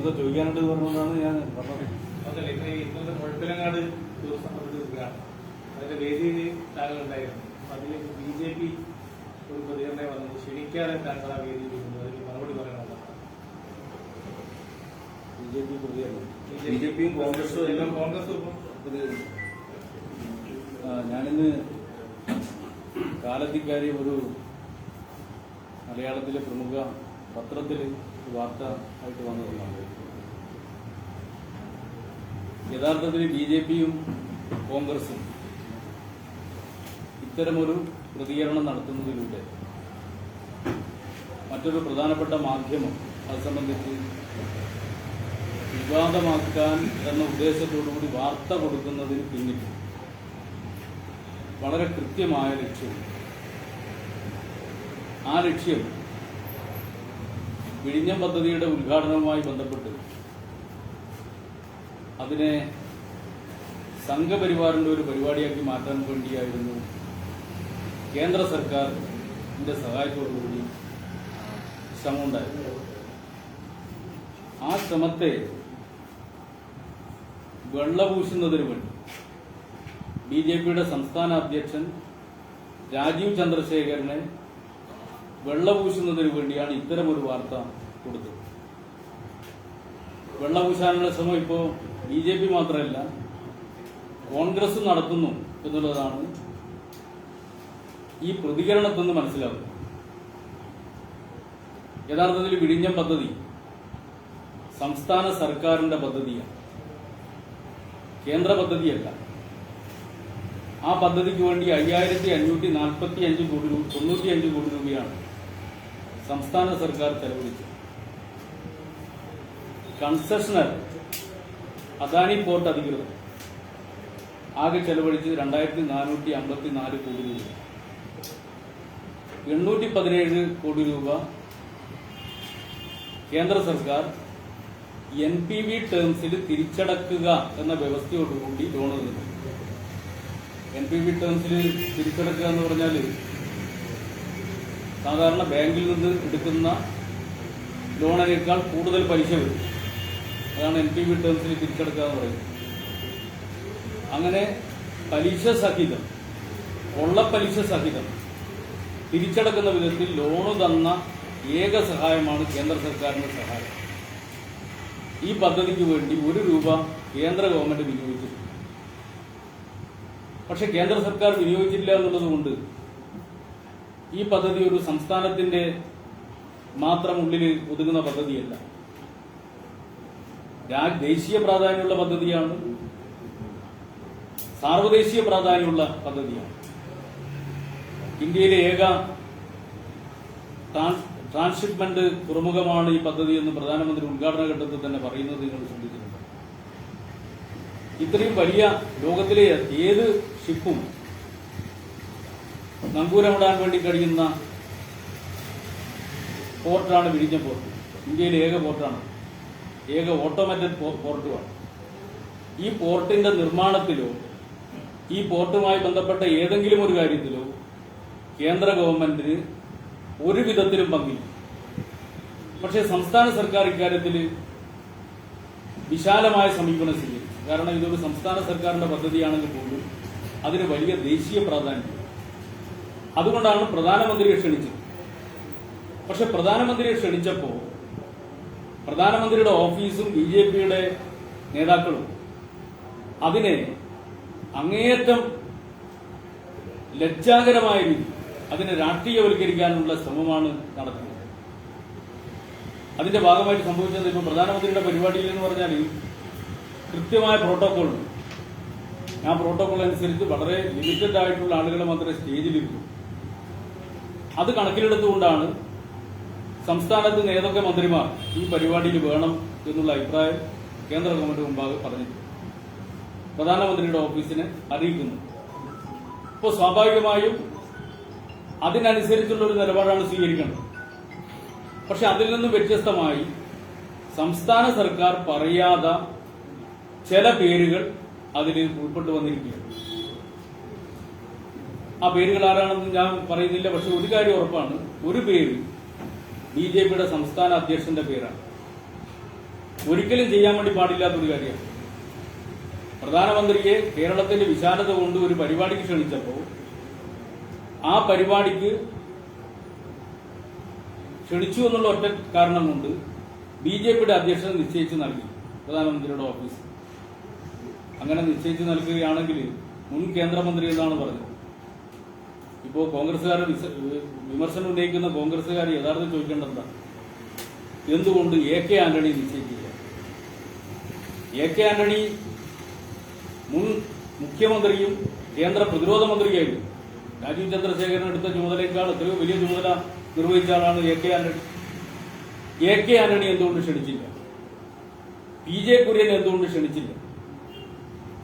എന്താ ചോദിക്കാനായിട്ട് പറഞ്ഞുകൊണ്ടാണ് ഞാൻ പറഞ്ഞത്. അതല്ല ഇന്ന് ഈ ഇന്നത്തെ മുഴപ്പിലങ്ങാട് അതിന്റെ വേദിയിൽ താങ്കൾ ഉണ്ടായിരുന്നു അതിൽ ബി ജെ പി ഒരു പ്രതികരണം വന്നത് ക്ഷണിക്കാതെ താങ്കൾ ആ വേദിയിൽ ഇരുന്നു. അതിന് മറുപടി പറയണമെന്നാണ് ബി ജെ പി പ്രതികരണം. ബി ജെ പിയും കോൺഗ്രസും എല്ലാം കോൺഗ്രസും ഇപ്പം. പ്രതികരണം ഞാനിന്ന് കാലത്തിക്കാര്യം ഒരു മലയാളത്തിലെ പ്രമുഖ പത്രത്തിൽ വാർത്ത ആയിട്ട് വന്നതെന്നാണ് യഥാർത്ഥത്തിൽ ബി ജെ പിയും കോൺഗ്രസും ഇത്തരമൊരു പ്രതികരണം നടത്തുന്നതിലൂടെ മറ്റൊരു പ്രധാനപ്പെട്ട മാധ്യമം അത് സംബന്ധിച്ച് വിവാദമാക്കാൻ എന്ന ഉദ്ദേശത്തോടുകൂടി വാർത്ത കൊടുക്കുന്നതിന് പിന്നിൽ വളരെ കൃത്യമായ ലക്ഷ്യമുണ്ട്. ആ ലക്ഷ്യം വിഴിഞ്ഞം പദ്ധതിയുടെ ഉദ്ഘാടനവുമായി ബന്ധപ്പെട്ട് അതിനെ സംഘപരിവാറിന്റെ ഒരു പരിപാടിയാക്കി മാറ്റാൻ വേണ്ടിയായിരുന്നു കേന്ദ്ര സർക്കാരിന്റെ സഹായത്തോടുകൂടി ശ്രമമുണ്ടായത് ആ ശ്രമത്തെ വെള്ളപൂശുന്നതിന് വേണ്ടി ബി ജെ പിയുടെ സംസ്ഥാന അധ്യക്ഷൻ രാജീവ് ചന്ദ്രശേഖരനെ വെള്ളപൂശുന്നതിന് വേണ്ടിയാണ് ഇത്തരമൊരു വാർത്ത കൊടുത്തത്. വെള്ളപൂശാനുള്ള ശ്രമം ഇപ്പോൾ ബി ജെ പി മാത്രമല്ല കോൺഗ്രസ് നടത്തുന്നു എന്നുള്ളതാണ് ഈ പ്രതികരണത്തിൽ നിന്ന് മനസ്സിലാകുന്നത് യഥാർത്ഥത്തിൽ വിഴിഞ്ഞം പദ്ധതി സംസ്ഥാന സർക്കാരിന്റെ പദ്ധതിയാണ്. കേന്ദ്ര പദ്ധതിയല്ല. ആ പദ്ധതിക്ക് വേണ്ടി അയ്യായിരത്തി അഞ്ഞൂറ്റി നാൽപ്പത്തി അഞ്ച് കോടി തൊണ്ണൂറ്റി അഞ്ച് കോടി രൂപയാണ് സംസ്ഥാന സർക്കാർ ചെലവഴിച്ചു കൺസെഷണർ അദാനി പോർട്ട് അധികൃതർ ആകെ ചെലവഴിച്ചത് രണ്ടായിരത്തി നാനൂറ്റി അമ്പത്തി നാല് കോടി രൂപ. എണ്ണൂറ്റി പതിനേഴ് കോടി രൂപ കേന്ദ്ര സർക്കാർ എൻ പി വി ടേംസിൽ തിരിച്ചടക്കുക എന്ന വ്യവസ്ഥയോടുകൂടി ലോൺ നൽകി എൻ പി വി ടേംസിൽ തിരിച്ചടക്കുക എന്ന് പറഞ്ഞാൽ സാധാരണ ബാങ്കിൽ നിന്ന് എടുക്കുന്ന ലോണിനേക്കാൾ കൂടുതൽ പലിശ വരും. അതാണ് എൻ പി വി ടേംസിൽ തിരിച്ചെടുക്കുക എന്ന് പറയുന്നത്. അങ്ങനെ പലിശ സഹിതം ഉള്ള പലിശ സഹിതം തിരിച്ചടക്കുന്ന വിധത്തിൽ ലോണ് തന്ന ഏക സഹായമാണ് കേന്ദ്ര സർക്കാരിന്റെ സഹായം. ഈ പദ്ധതിക്ക് വേണ്ടി ഒരു രൂപ കേന്ദ്ര ഗവൺമെന്റ് വിനിയോഗിച്ചിട്ടുണ്ട്. പക്ഷെ കേന്ദ്ര സർക്കാർ വിനിയോഗിച്ചില്ല എന്നുള്ളത് കൊണ്ട് ഈ പദ്ധതി ഒരു സംസ്ഥാനത്തിന്റെ മാത്രം ഉള്ളിൽ ഒതുങ്ങുന്ന പദ്ധതിയല്ല. ദേശീയ പ്രാധാന്യമുള്ള പദ്ധതിയാണ്. സാർവദേശീയ പ്രാധാന്യമുള്ള പദ്ധതിയാണ്. ഇന്ത്യയിലെ ഏക ട്രാൻസ് ട്രാൻസ്ഷിപ്മെന്റ് തുറമുഖമാണ് ഈ പദ്ധതി എന്ന് പ്രധാനമന്ത്രി ഉദ്ഘാടന ഘട്ടത്തിൽ തന്നെ പറയുന്നത് നിങ്ങൾ ശ്രദ്ധിച്ചിട്ടുണ്ട്. ഇത്രയും വലിയ ലോകത്തിലെ ഏത് ഷിപ്പും നങ്കൂരമിടാൻ വേണ്ടി കഴിയുന്ന പോർട്ടാണ് വിഴിഞ്ഞ പോർട്ട്. ഇന്ത്യയിലെ ഏക പോർട്ടാണ്. ഏക ഓട്ടോമാറ്റഡ് പോർട്ടുമാണ്. ഈ പോർട്ടിന്റെ നിർമ്മാണത്തിലോ ഈ പോർട്ടുമായി ബന്ധപ്പെട്ട ഏതെങ്കിലും ഒരു കാര്യത്തിലോ കേന്ദ്ര ഗവൺമെന്റിന് ഒരു വിധത്തിലും പങ്കില്ല പക്ഷേ സംസ്ഥാന സർക്കാർ ഇക്കാര്യത്തിൽ വിശാലമായ സമീപനം സ്വീകരിച്ചു. കാരണം ഇതൊരു സംസ്ഥാന സർക്കാരിന്റെ പദ്ധതിയാണെങ്കിൽ പോലും അതിന് വലിയ ദേശീയ പ്രാധാന്യം. അതുകൊണ്ടാണ് പ്രധാനമന്ത്രിയെ ക്ഷണിച്ചത്. പക്ഷെ പ്രധാനമന്ത്രിയെ ക്ഷണിച്ചപ്പോൾ പ്രധാനമന്ത്രിയുടെ ഓഫീസും ബി ജെ പിയുടെ നേതാക്കളും അതിനെ അങ്ങേയറ്റം ലജ്ജാകരമായ രീതി അതിനെ രാഷ്ട്രീയവൽക്കരിക്കാനുള്ള ശ്രമമാണ് നടക്കുന്നത് അതിന്റെ ഭാഗമായിട്ട് സംഭവിച്ചത് ഇപ്പോൾ പ്രധാനമന്ത്രിയുടെ പരിപാടിയിൽ എന്ന് പറഞ്ഞാൽ കൃത്യമായ പ്രോട്ടോകോൾ ഉണ്ട് ആ പ്രോട്ടോകോൾ അനുസരിച്ച് വളരെ ലിമിറ്റഡ് ആയിട്ടുള്ള ആളുകളെ മാത്രമേ സ്റ്റേജിലിരുന്നു അത് കണക്കിലെടുത്തുകൊണ്ടാണ് സംസ്ഥാനത്ത് നേതൊക്കെ മന്ത്രിമാർ ഈ പരിപാടിയിൽ വേണം എന്നുള്ള അഭിപ്രായം കേന്ദ്ര ഗവൺമെന്റ് മുമ്പാകെ പറഞ്ഞിട്ടുണ്ട്. പ്രധാനമന്ത്രിയുടെ ഓഫീസിനെ അറിയിക്കുന്നു. ഇപ്പോൾ സ്വാഭാവികമായും അതിനനുസരിച്ചുള്ള ഒരു നിലപാടാണ് സ്വീകരിക്കേണ്ടത്. പക്ഷെ അതിൽ നിന്നും വ്യത്യസ്തമായി സംസ്ഥാന സർക്കാർ പറയാതെ ചില പേരുകൾ അതിൽ ഉൾപ്പെട്ടു വന്നിരിക്കുകയാണ്. ആ പേരുകൾ ആരാണെന്ന് ഞാൻ പറയുന്നില്ല പക്ഷെ ഒരു കാര്യം ഉറപ്പാണ്. ഒരു പേര് ബി ജെ പിയുടെ സംസ്ഥാന അധ്യക്ഷന്റെ പേരാണ്. ഒരിക്കലും ചെയ്യാൻ വേണ്ടി പാടില്ലാത്ത ഒരു കാര്യമാണ്. പ്രധാനമന്ത്രിയെ കേരളത്തിന്റെ വിശാലത കൊണ്ട് ഒരു പരിപാടിക്ക് ക്ഷണിച്ചപ്പോൾ ആ പരിപാടിക്ക് ക്ഷണിച്ചു എന്നുള്ള ഒറ്റ കാരണം കൊണ്ട് ബി ജെ പിയുടെ അധ്യക്ഷൻ നിശ്ചയിച്ച് നൽകി പ്രധാനമന്ത്രിയുടെ ഓഫീസ്. അങ്ങനെ നിശ്ചയിച്ച് നൽകുകയാണെങ്കിൽ മുൻ കേന്ദ്രമന്ത്രി എന്നാണ് പറഞ്ഞത് ഇപ്പോൾ കോൺഗ്രസ്സുകാർ വിമർശനം ഉന്നയിക്കുന്ന കോൺഗ്രസ്സുകാർ യഥാർത്ഥം ചോദിക്കേണ്ടത് എന്താ? എന്തുകൊണ്ട് എ കെ ആന്റണി നിശ്ചയിക്കില്ല എ കെ ആന്റണി മുൻ മുഖ്യമന്ത്രിയും കേന്ദ്ര പ്രതിരോധ മന്ത്രിയായിരുന്നു. രാജീവ് ചന്ദ്രശേഖരൻ എടുത്ത ചുമതലയേക്കാൾ എത്രയോ വലിയ ചുമതല നിർവഹിച്ച ആളാണ് A K Antony. A K Antony എന്തുകൊണ്ട് ക്ഷണിച്ചില്ല? പി ജെ കുര്യൻ എന്തുകൊണ്ട് ക്ഷണിച്ചില്ല?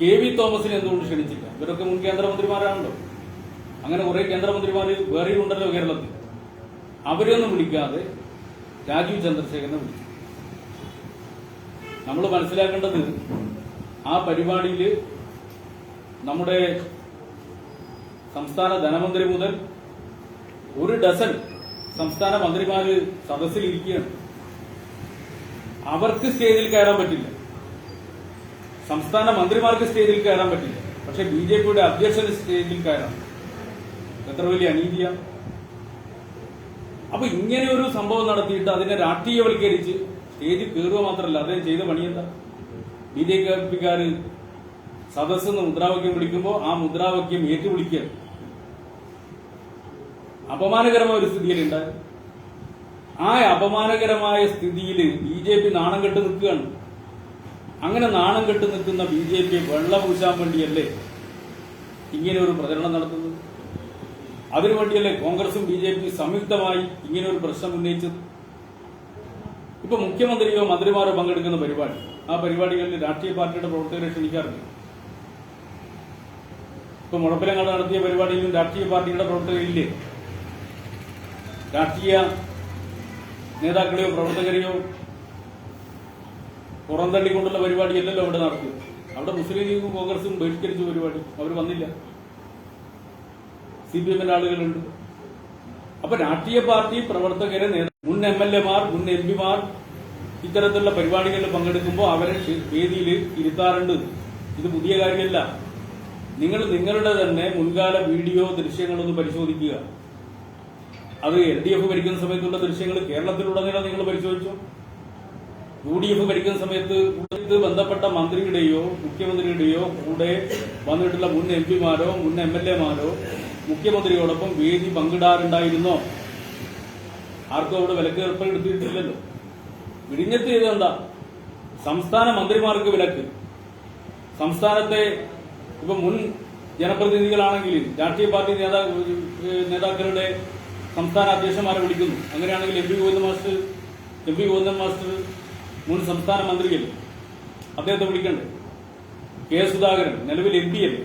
കെ വി തോമസിനെ എന്തുകൊണ്ട് ക്ഷണിച്ചില്ല? ഇവരൊക്കെ മുൻ കേന്ദ്രമന്ത്രിമാരാണല്ലോ. അങ്ങനെ കുറെ കേന്ദ്രമന്ത്രിമാർ വേറെയും ഉണ്ടല്ലോ കേരളത്തിൽ. അവരെയൊന്നും വിളിക്കാതെ രാജീവ് ചന്ദ്രശേഖരനെ വിളിച്ചു. നമ്മൾ മനസ്സിലാക്കേണ്ടത് ആ പരിപാടിയിൽ നമ്മുടെ സംസ്ഥാന ധനമന്ത്രി മുതൽ ഒരു ഡസൻ സംസ്ഥാന മന്ത്രിമാര് സദസ്സിലിരിക്കുകയാണ് അവർക്ക് സ്റ്റേജിൽ കയറാൻ പറ്റില്ല. സംസ്ഥാന മന്ത്രിമാർക്ക് സ്റ്റേജിൽ കയറാൻ പറ്റില്ല. പക്ഷെ ബി ജെ പിയുടെ അധ്യക്ഷന് സ്റ്റേജിൽ കയറാം. എത്ര വലിയ അനീതിയാണ് അപ്പൊ ഇങ്ങനെ ഒരു സംഭവം നടത്തിയിട്ട് അതിനെ രാഷ്ട്രീയവൽക്കരിച്ച് സ്റ്റേജിൽ കയറുക മാത്രമല്ല അദ്ദേഹം ചെയ്ത പണിയെന്താ ബി ജെ പിക്കാർ സദസ് എന്ന് മുദ്രാവാക്യം വിളിക്കുമ്പോൾ ആ മുദ്രാവാക്യം ഏറ്റുവിളിക്കുക. അപമാനകരമായ ഒരു സ്ഥിതിയിലുണ്ടായി ആ അപമാനകരമായ സ്ഥിതിയിൽ ബി ജെ പി നാണം കെട്ട് നിൽക്കുകയാണ്. അങ്ങനെ നാണം കെട്ട് നിൽക്കുന്ന ബി ജെ പി വെള്ളം പൂശാൻ വേണ്ടിയല്ലേ ഇങ്ങനെ ഒരു പ്രചരണം നടത്തുന്നത്? അതിനുവേണ്ടിയല്ലേ കോൺഗ്രസും ബി ജെ പി സംയുക്തമായി ഇങ്ങനെ ഒരു പ്രശ്നം ഉന്നയിച്ചത് ഇപ്പൊ മുഖ്യമന്ത്രിയോ മന്ത്രിമാരോ പങ്കെടുക്കുന്ന പരിപാടി. ആ പരിപാടികളിൽ രാഷ്ട്രീയ പാർട്ടിയുടെ പ്രവർത്തകരെ ക്ഷണിക്കാറില്ല. ഇപ്പൊ മുഴപ്പിലങ്ങാട് നടത്തിയ പരിപാടിയിലും രാഷ്ട്രീയ പാർട്ടിയുടെ പ്രവർത്തകരില്ലേ രാഷ്ട്രീയ നേതാക്കളെയോ പ്രവർത്തകരെയോ പുറന്തള്ളിക്കൊണ്ടുള്ള പരിപാടിയല്ലല്ലോ അവിടെ നടത്തിയത്. അവിടെ മുസ്ലിം ലീഗും കോൺഗ്രസും ബഹിഷ്കരിച്ച പരിപാടി. അവർ വന്നില്ല. സി പി എമ്മിന്റെ ആളുകളുണ്ട്. അപ്പൊ രാഷ്ട്രീയ പാർട്ടി പ്രവർത്തകരെ മുൻ എം എൽ എമാർ മുൻ എം പിമാർ ഇത്തരത്തിലുള്ള പരിപാടികളിൽ പങ്കെടുക്കുമ്പോൾ അവരെ വേദിയിൽ ഇരുത്താറുണ്ട്. ഇത് പുതിയ കാര്യമല്ല. നിങ്ങൾ നിങ്ങളുടെ തന്നെ മുൻകാല വീഡിയോ ദൃശ്യങ്ങളൊന്ന് പരിശോധിക്കുക. അത് എൽ ഡി എഫ് ഭരിക്കുന്ന സമയത്തുള്ള ദൃശ്യങ്ങൾ കേരളത്തിലുടനീളം നിങ്ങൾ പരിശോധിച്ചു. യു ഡി എഫ് ഭരിക്കുന്ന സമയത്ത് ഇത് ബന്ധപ്പെട്ട മന്ത്രിയുടെയോ മുഖ്യമന്ത്രിയുടെയോ കൂടെ വന്നിട്ടുള്ള മുൻ എം പിമാരോ മുൻ എം എൽ എമാരോ മുഖ്യമന്ത്രിയോടൊപ്പം വേദി പങ്കിടാറുണ്ടായിരുന്നോ? ആർക്കും അവിടെ വിലക്ക് ഏർപ്പെടുത്തിയിട്ടില്ലല്ലോ വിഴിഞ്ഞത്ത് ചെയ്തെന്താ സംസ്ഥാന മന്ത്രിമാർക്ക് വിലക്ക്. സംസ്ഥാനത്തെ ഇപ്പൊ മുൻ ജനപ്രതിനിധികളാണെങ്കിലും രാഷ്ട്രീയ പാർട്ടി നേതാ നേതാക്കളുടെ സംസ്ഥാന അധ്യക്ഷന്മാരെ വിളിക്കുന്നു. അങ്ങനെയാണെങ്കിൽ M P Govinda master M P Govindan master മുൻ സംസ്ഥാന മന്ത്രിയല്ലേ? അദ്ദേഹത്തെ വിളിക്കണ്ടേ? കെ സുധാകരൻ നിലവിൽ എം പി അല്ലേ?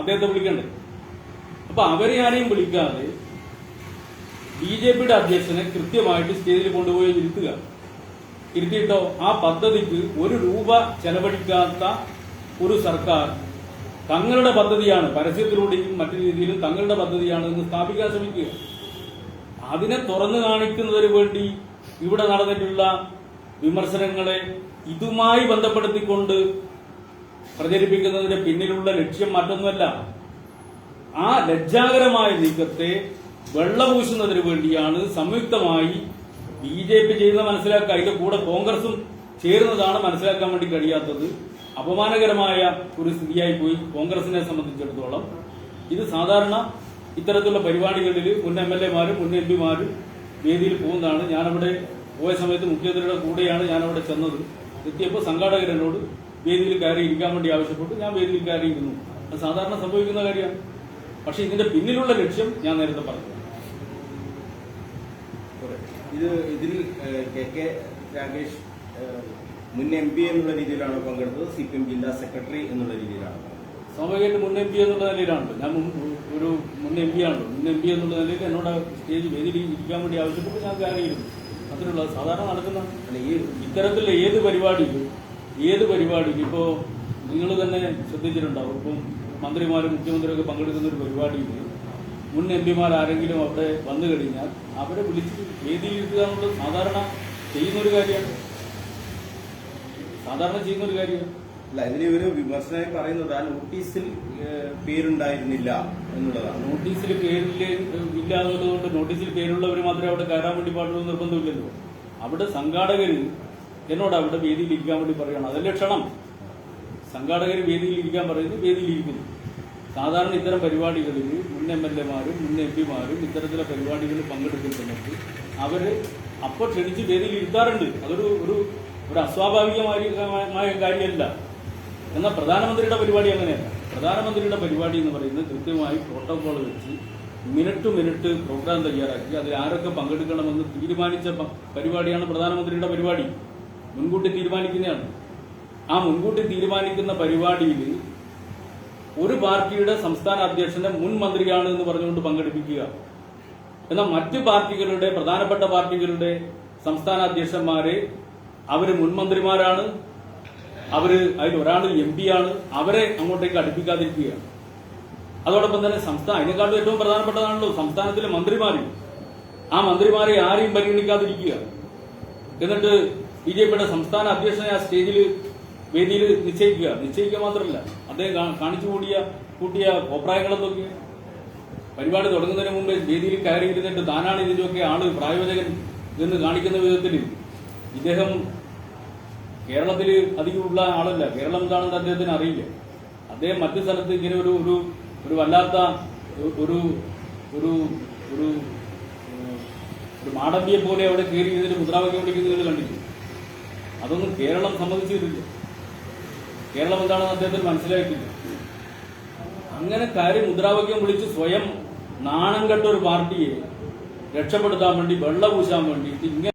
അദ്ദേഹത്തെ വിളിക്കണ്ടേ? അപ്പൊ അവരെ ആരെയും വിളിക്കാതെ ബി ജെ പിയുടെ അധ്യക്ഷനെ കൃത്യമായിട്ട് സ്റ്റേജിൽ കൊണ്ടുപോയി ഇരുത്തുക. ഇരുത്തിയിട്ടോ? ആ പദ്ധതിക്ക് ഒരു രൂപ ചെലവഴിക്കാത്ത ഒരു സർക്കാർ തങ്ങളുടെ പദ്ധതിയാണ് പരസ്യത്തിലൂടെയും മറ്റു രീതിയിലും തങ്ങളുടെ പദ്ധതിയാണ് എന്ന് സ്ഥാപിക്കാൻ ശ്രമിക്കുക. അതിനെ തുറന്നു കാണിക്കുന്നതിന് വേണ്ടി ഇവിടെ നടന്നിട്ടുള്ള വിമർശനങ്ങളെ ഇതുമായി ബന്ധപ്പെടുത്തിക്കൊണ്ട് പ്രചരിപ്പിക്കുന്നതിന്റെ പിന്നിലുള്ള ലക്ഷ്യം മറ്റൊന്നുമല്ല. ആ ലജ്ജാകരമായ നീക്കത്തെ വെള്ളപൂശുന്നതിന് വേണ്ടിയാണ് സംയുക്തമായി ബി ജെ പി ചെയ്യുന്ന മനസ്സിലാക്കുക. അതിന്റെ കൂടെ കോൺഗ്രസും ചേരുന്നതാണ് മനസ്സിലാക്കാൻ വേണ്ടി കഴിയാത്തത്. അപമാനകരമായ ഒരു സ്ഥിതിയായി പോയി കോൺഗ്രസിനെ സംബന്ധിച്ചിടത്തോളം. ഇത് സാധാരണ ഇത്തരത്തിലുള്ള പരിപാടികളിൽ മുൻ എം എൽ എമാരും മുൻ എം പിമാരും വേദിയിൽ പോകുന്നതാണ്. ഞാനവിടെ പോയ സമയത്ത് മുഖ്യമന്ത്രിയുടെ കൂടെയാണ് ഞാനവിടെ ചെന്നത്. എത്തിയപ്പോൾ സംഘാടകരനോട് വേദിയിൽ കയറി ഇരിക്കാൻ വേണ്ടി ആവശ്യപ്പെട്ടു. ഞാൻ വേദിയിൽ കയറിയിരുന്നു. അത് സാധാരണ സംഭവിക്കുന്ന കാര്യമാണ്. പക്ഷെ ഇതിന്റെ പിന്നിലുള്ള ലക്ഷ്യം ഞാൻ നേരത്തെ പറഞ്ഞു. ഇത് ഇതിൽ കെ കെ രാകേഷ് മുൻ എം പി എന്നുള്ള രീതിയിലാണ് പങ്കെടുത്തത്. സി പി എം ജില്ലാ സെക്രട്ടറി എന്നുള്ള രീതിയിലാണ് സ്വാഭാവികമായിട്ട് മുൻ എം പി എന്നുള്ള നിലയിലാണല്ലോ ഞാൻ ഒരു മുൻ എം പി ആണല്ലോ മുൻ എം പി എന്നുള്ള നിലയിൽ എന്നോട് സ്റ്റേജ് വേദിയിൽ ഇരിക്കാൻ വേണ്ടി ആവശ്യപ്പെട്ട് ഞാൻ കയറിയിരുന്നു. അത്രയുള്ള സാധാരണ നടക്കുന്ന അല്ല ഈ ഇത്തരത്തിലുള്ള ഏത് പരിപാടിയും ഏത് പരിപാടിയും ഇപ്പോൾ നിങ്ങൾ തന്നെ ശ്രദ്ധിച്ചിട്ടുണ്ടാവും. ഇപ്പം മന്ത്രിമാരും മുഖ്യമന്ത്രിയൊക്കെ പങ്കെടുക്കുന്ന ഒരു പരിപാടിയിൽ മുൻ എം പിമാർ ആരെങ്കിലും അവിടെ വന്നു കഴിഞ്ഞാൽ അവരെ വിളിച്ച് വേദിയിലിരുത്തുക എന്നുള്ളത് സാധാരണ ചെയ്യുന്നൊരു കാര്യമാണ്. സാധാരണ ചെയ്യുന്നൊരു കാര്യമാണ്. അല്ല ഇതിനെ ഒരു വിമർശനമായി പറയുന്നത് ആ നോട്ടീസിൽ പേരുണ്ടായിരുന്നില്ല എന്നുള്ളതാണ്. നോട്ടീസിൽ പേരിൽ ഇല്ല എന്നുള്ളതുകൊണ്ട് നോട്ടീസിൽ പേരുള്ളവർ മാത്രമേ അവിടെ കയറാൻ വേണ്ടി പാടുള്ളൂ നിർബന്ധമില്ലല്ലോ. അവിടെ സംഘാടകർ എന്നോട് അവിടെ വേദിയിൽ ഇരിക്കാൻ വേണ്ടി പറയണം അതല്ലേ ക്ഷണം? സംഘാടകർ വേദിയിൽ ഇരിക്കാൻ പറയുന്നു വേദിയിൽ ഇരിക്കുന്നു സാധാരണ ഇത്തരം പരിപാടികളിൽ മുൻ എം എൽ എമാരും മുൻ എം പിമാരും ഇത്തരത്തിലെ പരിപാടികളിൽ പങ്കെടുക്കുന്നുണ്ട് അവർ അപ്പോൾ ക്ഷണിച്ച് വേദിയിൽ ഇരുത്താറുണ്ട് അതൊരു ഒരു ഒരു അസ്വാഭാവികമായ കാര്യമല്ല. എന്നാൽ പ്രധാനമന്ത്രിയുടെ പരിപാടി അങ്ങനെയല്ല. പ്രധാനമന്ത്രിയുടെ പരിപാടി എന്ന് പറയുന്നത് കൃത്യമായി പ്രോട്ടോകോൾ വെച്ച് മിനിറ്റ് മിനിറ്റ് പ്രോഗ്രാം തയ്യാറാക്കി അതിൽ ആരൊക്കെ പങ്കെടുക്കണമെന്ന് തീരുമാനിച്ച പരിപാടിയാണ് പ്രധാനമന്ത്രിയുടെ പരിപാടി. മുൻകൂട്ടി തീരുമാനിക്കുന്നതാണ്. ആ മുൻകൂട്ടി തീരുമാനിക്കുന്ന പരിപാടിയിൽ ഒരു പാർട്ടിയുടെ സംസ്ഥാന അധ്യക്ഷനെ മുൻ മന്ത്രിയാണ് എന്ന് പറഞ്ഞുകൊണ്ട് പങ്കെടുപ്പിക്കുക. എന്നാൽ മറ്റു പാർട്ടികളുടെ പ്രധാനപ്പെട്ട പാർട്ടികളുടെ സംസ്ഥാന അധ്യക്ഷന്മാരെ അവർ മുൻമന്ത്രിമാരാണ് അവർ അതിൽ ഒരാൾ എം പി ആണ് അവരെ അങ്ങോട്ടേക്ക് അടുപ്പിക്കാതിരിക്കുകയാണ്. അതോടൊപ്പം തന്നെ സംസ്ഥാന അതിനെക്കാളും ഏറ്റവും പ്രധാനപ്പെട്ടതാണല്ലോ സംസ്ഥാനത്തിലെ മന്ത്രിമാര്. ആ മന്ത്രിമാരെ ആരെയും പരിഗണിക്കാതിരിക്കുക. എന്നിട്ട് ബി ജെ പിയുടെ സംസ്ഥാന അധ്യക്ഷനെ ആ സ്റ്റേജിൽ വേദിയിൽ നിശ്ചയിക്കുക. നിശ്ചയിക്കുക മാത്രമല്ല അദ്ദേഹം കാണിച്ചു കൂടിയ കൂട്ടിയ അഭിപ്രായങ്ങളെന്തൊക്കെ പരിപാടി തുടങ്ങുന്നതിന് മുമ്പ് വേദിയിൽ കയറിയിരുന്നിട്ട് താനാണ് ഇതിന്റെയൊക്കെ ആൾ പ്രായോജകൻ എന്ന് കാണിക്കുന്ന വിധത്തിൽ ഇദ്ദേഹം കേരളത്തിൽ അധികമുള്ള ആളല്ല. കേരളം എന്താണെന്ന് അദ്ദേഹത്തിന് അറിയില്ല. അദ്ദേഹം മറ്റു സ്ഥലത്ത് ഇങ്ങനെ ഒരു ഒരു ഒരു വല്ലാത്ത ഒരു ഒരു ഒരു ഒരു ഒരു മാടമ്പിയെ പോലെ അവിടെ കയറി ഇതിന് മുദ്രാവാക്യം വിളിക്കുന്നത് കണ്ടില്ല അതൊന്നും കേരളം സമ്മതിച്ചിട്ടില്ല. കേരളം എന്താണെന്ന് അദ്ദേഹത്തിന് മനസ്സിലായിട്ടില്ല. അങ്ങനെ കാര്യം മുദ്രാവാക്യം വിളിച്ച് സ്വയം നാണം കെട്ട ഒരു പാർട്ടിയെ രക്ഷപ്പെടുത്താൻ വേണ്ടി വെള്ള പൂശാൻ വേണ്ടിയിട്ട് ഇങ്ങനെ